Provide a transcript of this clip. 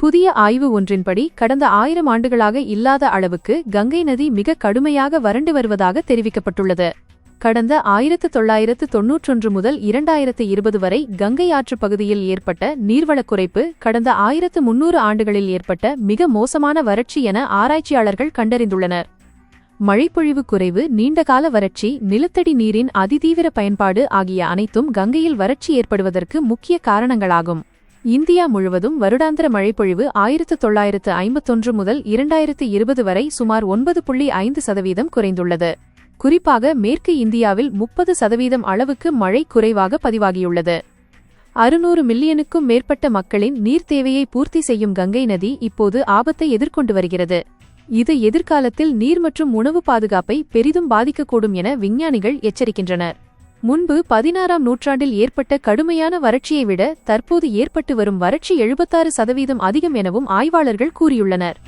புதிய ஆய்வு ஒன்றின்படி கடந்த ஆயிரம் ஆண்டுகளாக இல்லாத அளவுக்கு கங்கை நதி மிக கடுமையாக வறண்டு வருவதாக தெரிவிக்கப்பட்டுள்ளது. கடந்த ஆயிரத்து தொள்ளாயிரத்து தொன்னூற்றொன்று முதல் இரண்டாயிரத்து இருபது வரை கங்கை ஆற்று பகுதியில் ஏற்பட்ட நீர்வளக் குறைப்பு கடந்த ஆயிரத்து முன்னூறு ஆண்டுகளில் ஏற்பட்ட மிக மோசமான வறட்சி என ஆராய்ச்சியாளர்கள் கண்டறிந்துள்ளனர். மழைப்பொழிவு குறைவு நீண்டகால வறட்சி நிலத்தடி நீரின் அதிதீவிர பயன்பாடு ஆகிய அனைத்தும் கங்கையில் வறட்சி ஏற்படுவதற்கு முக்கிய காரணங்களாகும். இந்தியா முழுவதும் வருடாந்திர மழைப்பொழிவு ஆயிரத்து தொள்ளாயிரத்து ஐம்பத்தொன்று முதல் இரண்டாயிரத்து இருபது வரை சுமார் ஒன்பது புள்ளி ஐந்து சதவீதம் குறைந்துள்ளது. குறிப்பாக மேற்கு இந்தியாவில் முப்பது சதவீதம் அளவுக்கு மழை குறைவாக பதிவாகியுள்ளது. அறுநூறு மில்லியனுக்கும் மேற்பட்ட மக்களின் நீர் தேவையை பூர்த்தி செய்யும் கங்கை நதி இப்போது ஆபத்தை எதிர்கொண்டு வருகிறது. இது எதிர்காலத்தில் நீர் மற்றும் உணவு பாதுகாப்பை பெரிதும் பாதிக்கக்கூடும் என விஞ்ஞானிகள் எச்சரிக்கின்றனர். முன்பு பதினாறாம் நூற்றாண்டில் ஏற்பட்ட கடுமையான வறட்சியை விட தற்போது ஏற்பட்டு வரும் வறட்சி எழுபத்தாறு சதவீதம் அதிகம் எனவும் ஆய்வாளர்கள் கூறியுள்ளனர்.